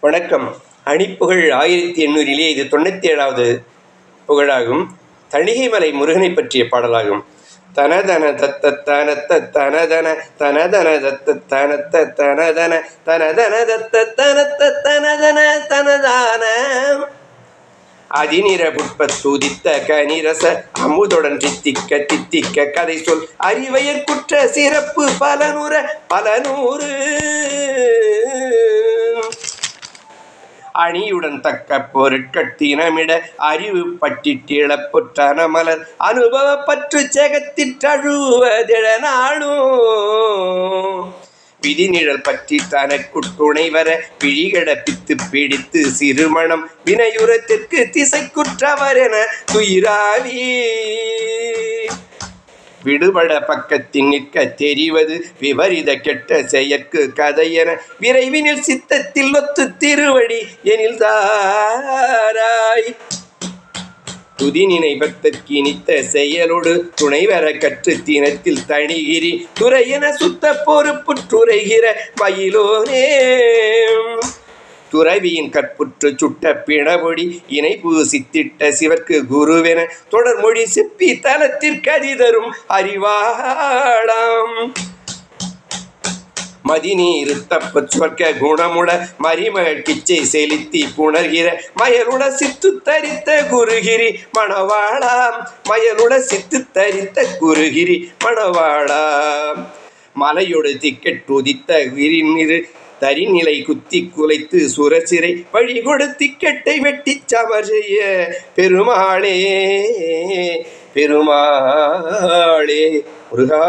வணக்கம். அணிப்புகழ் ஆயிரத்தி எண்ணூறிலே இது தொண்ணூற்றி ஏழாவது புகழாகும். தணிகைமலை முருகனை பற்றிய பாடலாகும். தனதன தத்த தனத்த தனதன தனதன தத்த தனத்த தனதன தனதன தத்த தனத்த தனதன. தனதான அதிநிற புட்ப துதித்த கனிரச அமுதுடன் சித்திக்க தித்திக்க கதை சொல் அறிவையர் குற்ற சிறப்பு பல நூறு அணியுடன் தக்க பொருட்கட்டினமிட அறிவு பற்றிட்டிழப்புற்றன மலர். அனுபவ பற்று செகத்திற்றழுவதிட நாளும் விதிநிழல் பற்றி தனக்குட்டுணை வர பிழிகடப்பித்து பிடித்து சிறுமணம் வினையுரத்திற்கு திசைக்குற்றவர் என துயிராவி விடுபட பக்கத்தின் நிற்க தெரிவது விபரீத கெட்ட செயற்கு கதை என விரைவினில் சித்தத்தில் ஒத்து திருவடி எனில் தாராய். துதி நினைவத்தற்கு இனித்த செயலோடு துணைவர கற்று தினத்தில் தணிகிரி துறையென சுத்த பொறுப்புற்றுரைகிற மயிலோனே துறவியின் கற்புற்று சுட்ட பிணபொடி இணை பூசித்திட்ட சிவர்க்கு குருவென தொடர்மொழி சிப்பி தலத்திற்கு தரும் அறிவாளாம். மதிநீர் தப்ப சொர்க்க குணமுட மரிமகள் கிச்சை செலுத்தி புணர்கிற மயலுட சித்து தரித்த குருகிரி மணவாளாம். மயலுட சித்து தரித்த குருகிரி மணவாளாம். மலையொடு திக்கெட் உதித்த விரிநிறு தரிநிலை குத்தி குலைத்து சுரசிறை வழி கொடுத்தி கெட்டை வெட்டி சமர் செய்ய பெருமாளே பெருமாளே முருகா.